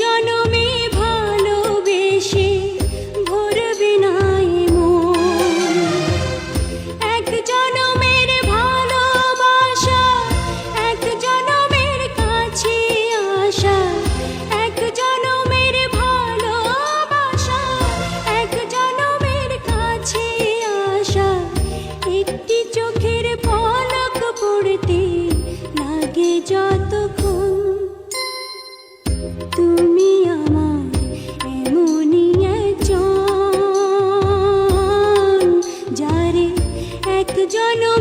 জনমে ভালোবেসে ভরবে নাই মন। এক জনমের ভালোবাসা, এক জনমের কাছে আসা, এক জনমের ভালোবাসা, এক জনমের কাছে আসা। একটি চোখের পলক পড়তে লাগে যতক্ষণ জন